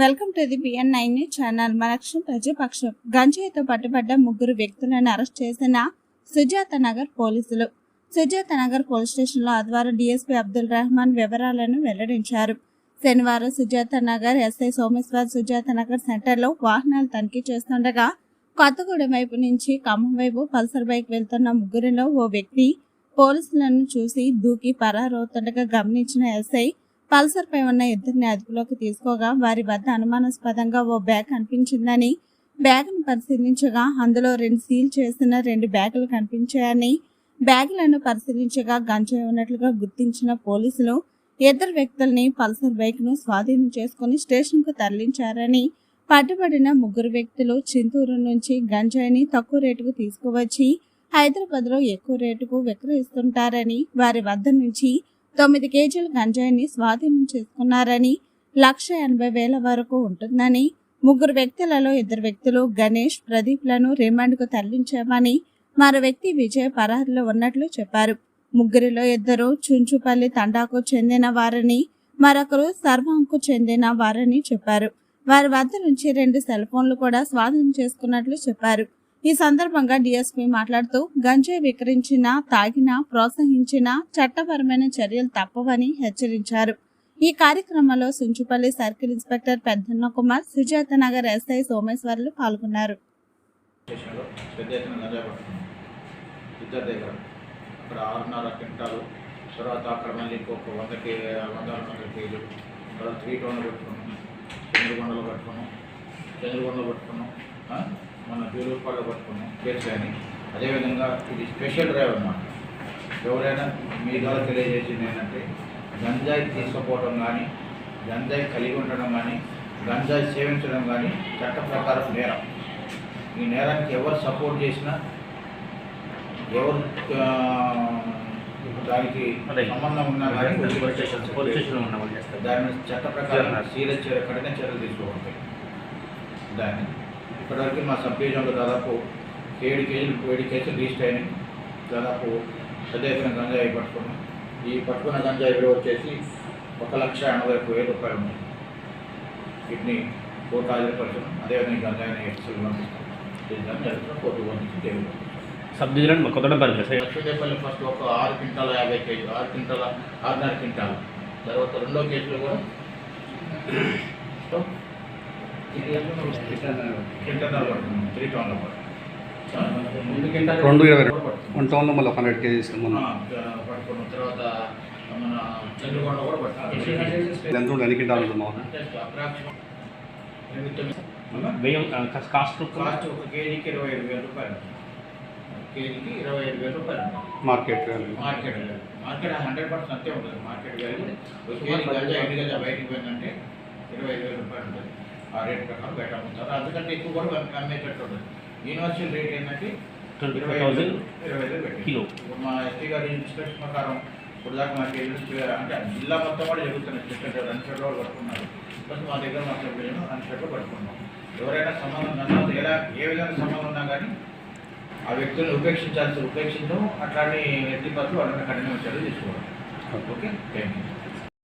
Welcome to the BN nine news channel. మన ప్రజాపక్షం గంజాయితో పట్టుబడ్డ ముగ్గురు వ్యక్తులను అరెస్ట్ చేసిన సుజాత నగర్ పోలీసులు. సుజాత నగర్ పోలీస్ స్టేషన్లో ఆదివారం డీఎస్పీ అబ్దుల్ రెహమాన్ వివరాలను వెల్లడించారు. శనివారం సుజాత నగర్ ఎస్ఐ సోమేశ్వర్ సుజాత నగర్ సెంటర్లో వాహనాలు తనిఖీ చేస్తుండగా కొత్తగూడెం వైపు నుంచి ఖమ్మం వైపు పల్సర్ బైక్ వెళ్తున్న ముగ్గురిలో ఓ వ్యక్తి పోలీసులను చూసి దూకి పరారవుతుండగా గమనించిన ఎస్ఐ పల్సర్ పై ఉన్న ఇద్దరిని అదుపులోకి తీసుకోగా వారి వద్ద అనుమానాస్పదంగా ఓ బ్యాగ్ కనిపించిందని బ్యాగ్ను పరిశీలించగా అందులో రెండు సీల్ చేసిన రెండు బ్యాగులు కనిపించాయని బ్యాగులను పరిశీలించగా గంజాయి ఉన్నట్లుగా గుర్తించిన పోలీసులు ఇద్దరు వ్యక్తుల్ని పల్సర్ బైక్ను స్వాధీనం చేసుకుని స్టేషన్కు తరలించారని పట్టుబడిన ముగ్గురు వ్యక్తులు చింతూరు నుంచి గంజాయిని తక్కువ రేటుకు తీసుకువచ్చి హైదరాబాద్లో ఎక్కువ రేటుకు విక్రయిస్తుంటారని వారి వద్ద నుంచి తొమ్మిది కేజీల గంజాయిని స్వాధీనం చేసుకున్నారని లక్ష ఎనభై వేల వరకు ఉంటుందని ముగ్గురు వ్యక్తులలో ఇద్దరు వ్యక్తులు గణేష్ ప్రదీప్లను రిమాండ్కు తరలించామని మరో వ్యక్తి విజయ్ పరారిలో ఉన్నట్లు చెప్పారు. ముగ్గురిలో ఇద్దరు చుంచుపల్లి తండాకు చెందిన వారని మరొకరు సర్వంకు చెందిన వారని చెప్పారు. వారి వద్ద నుంచి రెండు సెల్ ఫోన్లు కూడా స్వాధీనం చేసుకున్నట్లు చెప్పారు. ఈ సందర్భంగా డీఎస్పీ మాట్లాడుతూ గంజాయి విక్రయించినా తాగినా ప్రోత్సహించినా చట్టపరమైన చర్యలు తప్పవని హెచ్చరించారు. ఈ కార్యక్రమంలో Sunchupalli circle inspector Peddanna Kumar Sujatha Nagar SI సోమేశ్వర్లు పాల్గొన్నారు. అక్కడ ఆరున్నర క్వింటాలు తర్వాత అక్కడ మళ్ళీ ఇంకొక వంద కే వంద వంద కేజీలు తర్వాత త్రీ టోన్లు పెట్టుకున్నాం చంద్రగొండలో పెట్టుకున్నాం చంద్రగొండలో పెట్టుకున్నాం మన జూలూరుపాడులో పట్టుకున్నాం కేసు కానీ అదేవిధంగా ఇది స్పెషల్ డ్రైవ్ అన్నమాట ఎవరైనా మీ ద్వారా తెలియజేసింది ఏంటంటే గంజాయి తీసుకుపోవడం కానీ గంజాయి కలిగి ఉండడం కానీ గంజాయి సేవించడం కానీ చట్ట ప్రకారం నేరం ఈ నేరానికి ఎవరు సపోర్ట్ చేసినా ఎవరు దానికి. సంబంధం ఉన్నా కానీ దాని చట్ట ప్రకారం. సీరియస్ చర్య కఠిన చర్యలు తీసుకోవాలి దాన్ని ఇప్పటివరకు మా సబ్ డివిజన్లో దాదాపు ఏడు కేజీలు ఏడు కేసులు రిజిస్టర్ అయినాయి. దాదాపు పెద్ద ఎత్తున గంజాయి పట్టుకున్నాం. ఈ పట్టుకున్న గంజాయి విలువ వచ్చేసి ఒక లక్ష ఎనభై ఒక్క వేల రూపాయలు ఉన్నాయి వీటిని కోర్టు హాజరుపరచడం అదేవిధంగా గంజాయిని ఎక్సెల్ పంపిస్తాం జరుగుతున్న కోర్టు పంపించి దేవుడు సబ్ డివిజన్ లక్ష్మీదేపల్లి ఫస్ట్ ఒక ఆరు క్వింటాల యాభై కేజీ ఆరు క్వింటాల ఆరున్నర క్వింటాలు తర్వాత రెండో కేసులో కూడా క్వింటల్ పడుతుంది త్రీ టౌన్లో పడుతుంది రెండు ఇరవై. వన్ టౌన్లో మళ్ళీ ఒక హండ్రెడ్ కేజీస్ ఆ, మన పట్టుకున్న తర్వాత మన చంద్రకొండ కూడా పడుతుంది ఎంత ఎన్ని ఉంటుంది ఎనిమిది తొమ్మిది. వ్యయం కాస్ట్ కాస్ట్ ఒక కేజీకి ఇరవై ఐదు వేల రూపాయలు కేజీకి ఇరవై ఐదు వేల రూపాయలు market value market value market hundred percent అంతే ఉంటుంది మార్కెట్ వాల్యూ ఒక కేజీ గంజా ఎన్ని గంజా బయటికి పోయిందంటే ఇరవై ఐదు వేల రూపాయలు ఉంటుంది ఆ రేట్ ప్రకారం బయట అమ్ముతారు. అందుకంటే ఎక్కువ కూడా మనకి అమ్మేటట్టు ఉంటుంది యూనివర్సల్ రేట్ ఏంటంటే ఇరవై ఐదు కిలో. మా ఎస్టీ గారి ఇన్స్ట్రక్షన్ ప్రకారం ఇప్పుడు దాకా మా కేజీ అంటే జిల్లా మొత్తం కూడా జరుగుతున్నాయి. షెడ్ వాళ్ళు పట్టుకున్నారు ప్లస్ మా దగ్గర మా సభ్యులను రన్ షెడ్లో పట్టుకున్నాం ఎవరైనా సంబంధం ఉన్నా ఎలా ఏ విధంగా సంబంధం ఉన్నా కానీ ఆ వ్యక్తులను ఉపేక్షించాల్సి ఉపేక్షించడం అట్లాంటి వ్యక్తి పట్ల వాళ్ళని కఠిన చర్యలు తీసుకోవాలి ఓకే. Thank you